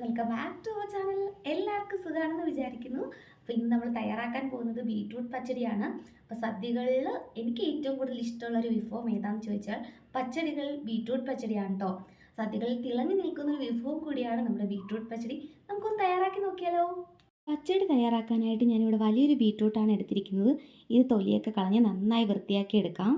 Welcome back to our channel. എല്ലാവർക്കും സുഖമാണെന്ന് വിചാരിക്കുന്നു. അപ്പോൾ ഇന്ന് നമ്മൾ തയ്യാറാക്കാൻ പോകുന്നത് ബീറ്റ്റൂട്ട് പച്ചടിയാണ്. അപ്പോൾ സദ്യകളിൽ എനിക്ക് ഏറ്റവും കൂടുതൽ ഇഷ്ടമുള്ള ഒരു വിഭവം ഏതാണെന്ന് ചോദിച്ചാൽ പച്ചടികൾ ബീറ്റ്റൂട്ട് പച്ചടിയാണ് കേട്ടോ സദ്യകളിൽ തിളങ്ങി നിൽക്കുന്ന ഒരു വിഭവം കൂടിയാണ് നമ്മുടെ ബീറ്റ്റൂട്ട് പച്ചടി. നമുക്കൊന്ന് തയ്യാറാക്കി നോക്കിയാലോ? പച്ചടി തയ്യാറാക്കാനായിട്ട് ഞാനിവിടെ വലിയൊരു ബീട്രൂട്ടാണ് എടുത്തിരിക്കുന്നത്. ഇത് തൊലിയൊക്കെ കളഞ്ഞ് നന്നായി വൃത്തിയാക്കി എടുക്കാം.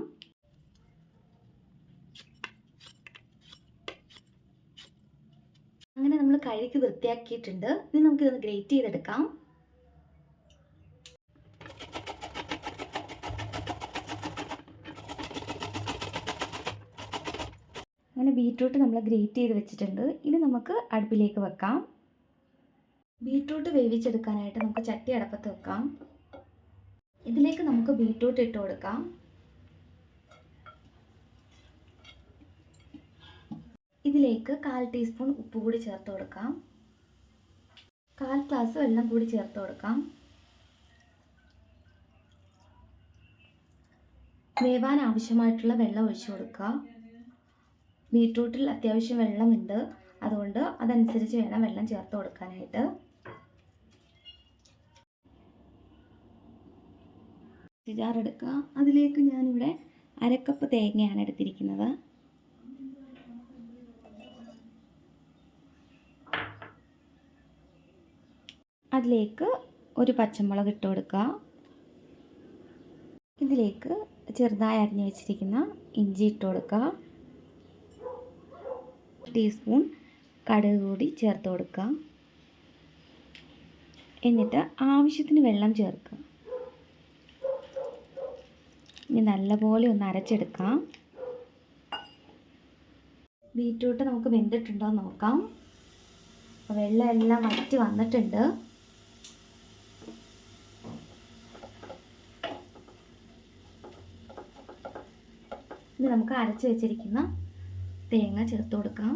അങ്ങനെ നമ്മൾ കഴുകി വൃത്തിയാക്കിയിട്ടുണ്ട്. ഇനി നമുക്കിതൊന്ന് ഗ്രേറ്റ് ചെയ്തെടുക്കാം. അങ്ങനെ ബീട്രൂട്ട് നമ്മൾ ഗ്രേറ്റ് ചെയ്ത് വെച്ചിട്ടുണ്ട്. ഇനി നമുക്ക് അടുപ്പിലേക്ക് വെക്കാം. ബീട്രൂട്ട് വേവിച്ചെടുക്കാനായിട്ട് നമുക്ക് ചട്ടി അടപ്പത്ത് വെക്കാം. ഇതിലേക്ക് നമുക്ക് ബീട്രൂട്ട് ഇട്ട് കൊടുക്കാം. ഇതിലേക്ക് കാൽ ടീസ്പൂൺ ഉപ്പ് കൂടി ചേർത്ത് കൊടുക്കാം. കാൽ ഗ്ലാസ് വെള്ളം കൂടി ചേർത്ത് കൊടുക്കാം. വേവാൻ ആവശ്യമായിട്ടുള്ള വെള്ളം ഒഴിച്ചു കൊടുക്കുക. ബീട്രൂട്ടിൽ അത്യാവശ്യം വെള്ളമുണ്ട്. അതുകൊണ്ട് അതനുസരിച്ച് വേണം വെള്ളം ചേർത്ത് കൊടുക്കാനായിട്ട്. ജാർ എടുക്കുക അതിലേക്ക് ഞാനിവിടെ അരക്കപ്പ് തേങ്ങയാണ് എടുത്തിരിക്കുന്നത്. അതിലേക്ക് ഒരു പച്ചമുളക് ഇട്ട് കൊടുക്കുക. ഇതിലേക്ക് ചെറുതായി അരിഞ്ഞു വെച്ചിരിക്കുന്ന ഇഞ്ചി ഇട്ട് കൊടുക്കുക. ടീസ്പൂൺ കടുക് കൂടി ചേർത്ത് കൊടുക്കുക. എന്നിട്ട് ആവശ്യത്തിന് വെള്ളം ചേർക്കുക. ഇനി നല്ലപോലെ ഒന്ന് അരച്ചെടുക്കാം. ബീറ്റ്റൂട്ട് നമുക്ക് വെന്തിട്ടുണ്ടോ എന്ന് നോക്കാം. വെള്ളം എല്ലാം വറ്റി വന്നിട്ടുണ്ട്. ഇനി നമുക്ക് അരച്ച് വെച്ചിരിക്കുന്ന തേങ്ങ ചേർത്ത് കൊടുക്കാം.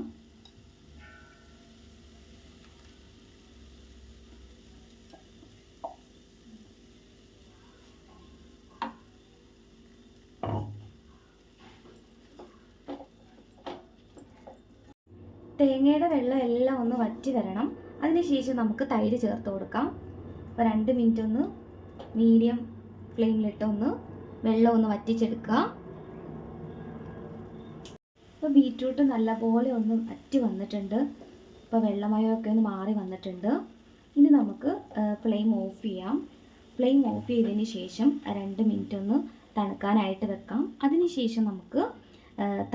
തേങ്ങയുടെ വെള്ളം എല്ലാം ഒന്ന് വറ്റി വരണം. അതിനുശേഷം നമുക്ക് തൈര് ചേർത്ത് കൊടുക്കാം. അപ്പോൾ രണ്ട് മിനിറ്റ് ഒന്ന് മീഡിയം ഫ്ലെയിമിലിട്ട് ഒന്ന് വെള്ളം ഒന്ന് വറ്റിച്ചെടുക്കുക. ഇപ്പോൾ ബീറ്റ്റൂട്ട് നല്ലപോലെ ഒന്ന് അറ്റി വന്നിട്ടുണ്ട്. ഇപ്പോൾ വെള്ളമയമൊക്കെ ഒന്ന് മാറി വന്നിട്ടുണ്ട്. ഇനി നമുക്ക് ഫ്ലെയിം ഓഫ് ചെയ്യാം. ഫ്ലെയിം ഓഫ് ചെയ്തതിന് ശേഷം രണ്ട് മിനിറ്റ് ഒന്ന് തണുക്കാനായിട്ട് വെക്കാം. അതിനുശേഷം നമുക്ക്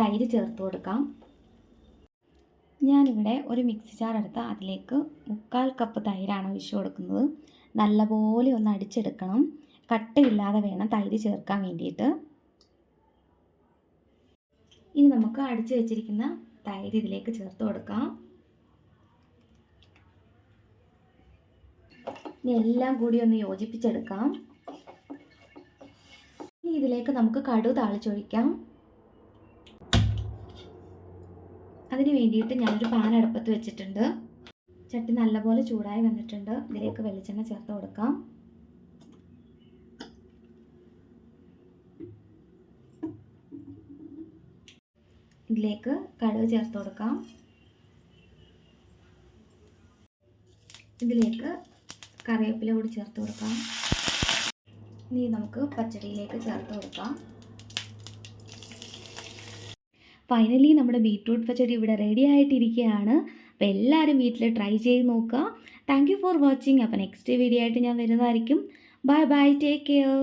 തൈര് ചേർത്ത് കൊടുക്കാം. ഞാനിവിടെ ഒരു മിക്സി ജാർ എടുത്ത് അതിലേക്ക് മുക്കാൽ കപ്പ് തൈരാണ് ഒഴിച്ചു കൊടുക്കുന്നത്. നല്ലപോലെ ഒന്ന് അടിച്ചെടുക്കണം. കട്ടയില്ലാതെ വേണം തൈര് ചേർക്കാൻ വേണ്ടിയിട്ട്. ഇനി നമുക്ക് അടിച്ചു വെച്ചിരിക്കുന്ന തൈര് ഇതിലേക്ക് ചേർത്ത് കൊടുക്കാം. ഇനി എല്ലാം കൂടി ഒന്ന് യോജിപ്പിച്ചെടുക്കാം. ഇനി ഇതിലേക്ക് നമുക്ക് കടു താളിച്ചൊഴിക്കാം. അതിന് വേണ്ടിയിട്ട് ഞാനൊരു പാൻ അടുപ്പത്ത് വെച്ചിട്ടുണ്ട്. ചട്ടി നല്ലപോലെ ചൂടായി വന്നിട്ടുണ്ട്. ഇതിലേക്ക് വെളിച്ചെണ്ണ ചേർത്ത് കൊടുക്കാം. ഇതിലേക്ക് കടുക് ചേർത്ത് കൊടുക്കാം. ഇതിലേക്ക് കറിവേപ്പില കൂടി ചേർത്ത് കൊടുക്കാം. ഇനി നമുക്ക് പച്ചടിയിലേക്ക് ചേർത്ത് കൊടുക്കാം. ഫൈനലി നമ്മുടെ ബീട്രൂട്ട് പച്ചടി ഇവിടെ റെഡി ആയിട്ടിരിക്കുകയാണ്. അപ്പോൾ എല്ലാവരും വീട്ടിൽ ട്രൈ ചെയ്ത് നോക്കുക. താങ്ക് യു ഫോർ വാച്ചിങ് അപ്പോൾ നെക്സ്റ്റ് വീഡിയോ ആയിട്ട് ഞാൻ വരുന്നതായിരിക്കും. Bye bye take care